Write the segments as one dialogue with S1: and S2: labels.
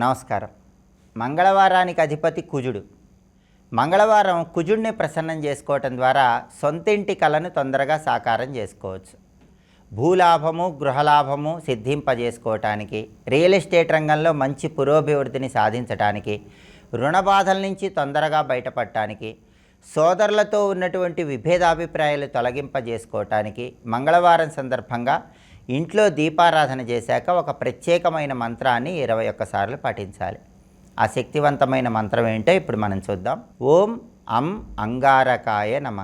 S1: నమస్కారం. మంగళవారానికి అధిపతి కుజుడు. మంగళవారం కుజుడిని ప్రసన్నం చేసుకోవటం ద్వారా సొంతింటి కళను తొందరగా సాకారం చేసుకోవచ్చు. భూలాభము గృహలాభము సిద్ధింపజేసుకోవటానికి రియల్ ఎస్టేట్ రంగంలో మంచి పురోభివృద్ధిని సాధించటానికి రుణ బాధల నుంచి తొందరగా బయటపడటానికి సోదరులతో ఉన్నటువంటి విభేదాభిప్రాయాలు తొలగింపజేసుకోవటానికి మంగళవారం సందర్భంగా ఇంట్లో దీపారాధన చేశాక ఒక ప్రత్యేకమైన మంత్రాన్ని ఇరవై ఒక్కసార్లు పఠించాలి. ఆ శక్తివంతమైన మంత్రం ఏంటో ఇప్పుడు మనం చూద్దాం. ఓం అం అంగారకాయ నమ.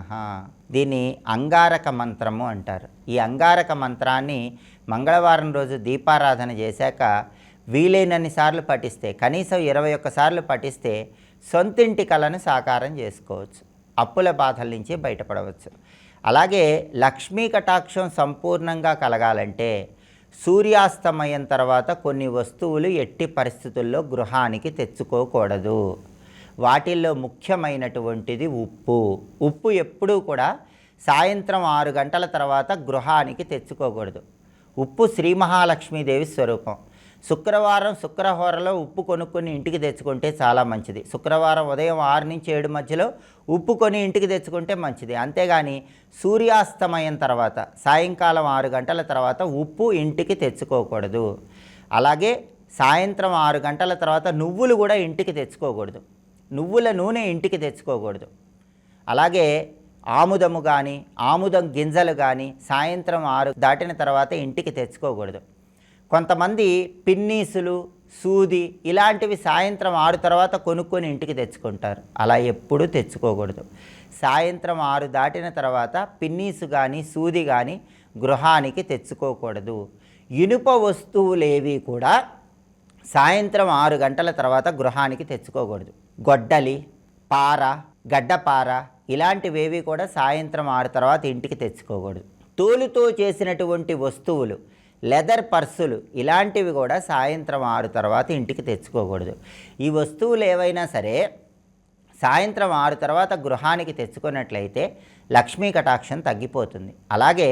S1: దీన్ని అంగారక మంత్రము అంటారు. ఈ అంగారక మంత్రాన్ని మంగళవారం రోజు దీపారాధన చేశాక వీలైనన్ని సార్లు పఠిస్తే కనీసం ఇరవై ఒక్కసార్లు పఠిస్తే సొంతింటి కళను సాకారం చేసుకోవచ్చు. అప్పుల బాధల నుంచి బయటపడవచ్చు. అలాగే లక్ష్మీ కటాక్షం సంపూర్ణంగా కలగాలంటే సూర్యాస్తమయం తర్వాత కొన్ని వస్తువులు ఎట్టి పరిస్థితుల్లో గృహానికి తెచ్చుకోకూడదు. వాటిల్లో ముఖ్యమైనటువంటిది ఉప్పు. ఉప్పు ఎప్పుడూ కూడా సాయంత్రం ఆరు గంటల తర్వాత గృహానికి తెచ్చుకోకూడదు. ఉప్పు శ్రీ మహాలక్ష్మీదేవి స్వరూపం. శుక్రవారం శుక్రహోరలో ఉప్పు కొనుక్కొని ఇంటికి తెచ్చుకుంటే చాలా మంచిది. శుక్రవారం ఉదయం ఆరు నుంచి ఏడు మధ్యలో ఉప్పు కొని ఇంటికి తెచ్చుకుంటే మంచిది. అంతేగాని సూర్యాస్తమయం తర్వాత సాయంకాలం ఆరు గంటల తర్వాత ఉప్పు ఇంటికి తెచ్చుకోకూడదు. అలాగే సాయంత్రం ఆరు గంటల తర్వాత నువ్వులు కూడా ఇంటికి తెచ్చుకోకూడదు. నువ్వుల నూనె ఇంటికి తెచ్చుకోకూడదు. అలాగే ఆముదము కానీ ఆముదం గింజలు కానీ సాయంత్రం ఆరు దాటిన తర్వాత ఇంటికి తెచ్చుకోకూడదు. కొంతమంది పిన్నీసులు సూది ఇలాంటివి సాయంత్రం ఆరు తర్వాత కొనుక్కొని ఇంటికి తెచ్చుకుంటారు. అలా ఎప్పుడూ తెచ్చుకోకూడదు. సాయంత్రం ఆరు దాటిన తర్వాత పిన్నీసు కానీ సూది కానీ గృహానికి తెచ్చుకోకూడదు. ఇనుప వస్తువులేవి కూడా సాయంత్రం ఆరు గంటల తర్వాత గృహానికి తెచ్చుకోకూడదు. గొడ్డలి పార గడ్డపార ఇలాంటివేవి కూడా సాయంత్రం ఆరు తర్వాత ఇంటికి తెచ్చుకోకూడదు. తోలుతో చేసినటువంటి వస్తువులు లెదర్ పర్సులు ఇలాంటివి కూడా సాయంత్రం ఆరు తర్వాత ఇంటికి తెచ్చుకోకూడదు. ఈ వస్తువులు ఏవైనా సరే సాయంత్రం ఆరు తర్వాత గృహానికి తెచ్చుకున్నట్లయితే లక్ష్మీ కటాక్షం తగ్గిపోతుంది. అలాగే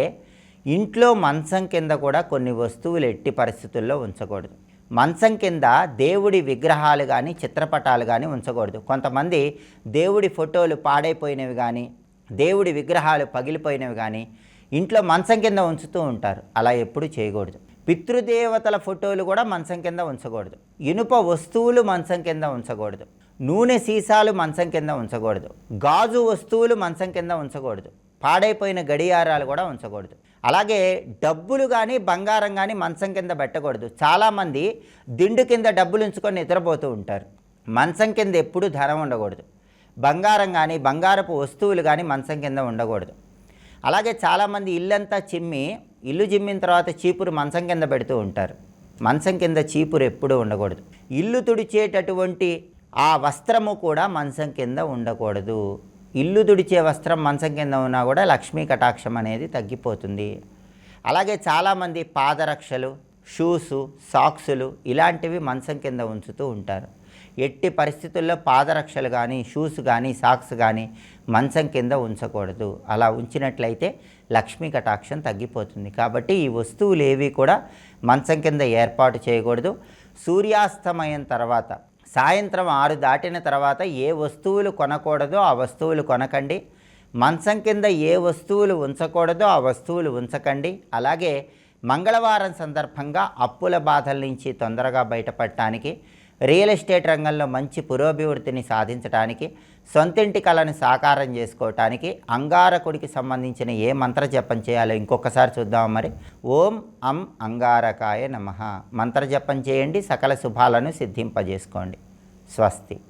S1: ఇంట్లో మంచం కింద కూడా కొన్ని వస్తువులు ఎట్టి పరిస్థితుల్లో ఉంచకూడదు. మంచం కింద దేవుడి విగ్రహాలు కానీ చిత్రపటాలు కానీ ఉంచకూడదు. కొంతమంది దేవుడి ఫోటోలు పాడైపోయినవి కానీ దేవుడి విగ్రహాలు పగిలిపోయినవి కానీ ఇంట్లో మంచం కింద ఉంచుతూ ఉంటారు. అలా ఎప్పుడు చేయకూడదు. పితృదేవతల ఫోటోలు కూడా మంచం కింద ఉంచకూడదు. ఇనుప వస్తువులు మంచం కింద ఉంచకూడదు. నూనె సీసాలు మంచం కింద ఉంచకూడదు. గాజు వస్తువులు మంచం కింద ఉంచకూడదు. పాడైపోయిన గడియారాలు కూడా ఉంచకూడదు. అలాగే డబ్బులు కానీ బంగారం కానీ మంచం కింద పెట్టకూడదు. చాలామంది దిండు కింద డబ్బులు ఉంచుకొని నిద్రపోతూ ఉంటారు. మంచం కింద ఎప్పుడూ ధనం ఉండకూడదు. బంగారం కానీ బంగారపు వస్తువులు కానీ మంచం కింద ఉండకూడదు. అలాగే చాలామంది ఇల్లంతా చిమ్మి ఇల్లు చిమ్మిన తర్వాత చీపురు మంచం కింద పెడుతూ ఉంటారు. మంచం కింద చీపురు ఎప్పుడూ ఉండకూడదు. ఇల్లు తుడిచేటటువంటి ఆ వస్త్రము కూడా మంచం కింద ఉండకూడదు. ఇల్లు తుడిచే వస్త్రం మంచం కింద ఉన్నా కూడా లక్ష్మీ కటాక్షం అనేది తగ్గిపోతుంది. అలాగే చాలామంది పాదరక్షలు షూసు సాక్సులు ఇలాంటివి మంచం కింద ఉంచుతూ ఉంటారు. ఎట్టి పరిస్థితుల్లో పాదరక్షలు కానీ షూస్ కానీ సాక్స్ కానీ మంచం కింద ఉంచకూడదు. అలా ఉంచినట్లయితే లక్ష్మీ కటాక్షం తగ్గిపోతుంది. కాబట్టి ఈ వస్తువులు ఏవి కూడా మంచం కింద ఏర్పాటు చేయకూడదు. సూర్యాస్తమయం తర్వాత సాయంత్రం ఆరు దాటిన తర్వాత ఏ వస్తువులు కొనకూడదో ఆ వస్తువులు కొనకండి. మంచం కింద ఏ వస్తువులు ఉంచకూడదో ఆ వస్తువులు ఉంచకండి. అలాగే మంగళవారం సందర్భంగా అప్పుల బాధల నుంచి తొందరగా బయటపడటానికి రియల్ ఎస్టేట్ రంగంలో మంచి పురోభివృద్ధిని సాధించడానికి సొంతింటి కళను సాకారం చేసుకోవటానికి అంగారకుడికి సంబంధించిన ఏ మంత్ర జపం చేయాలో ఇంకొకసారి చూద్దాం మరి. ఓం అం అంగారకాయ నమ. మంత్ర జపం చేయండి సకల శుభాలను సిద్ధింపజేసుకోండి. స్వస్తి.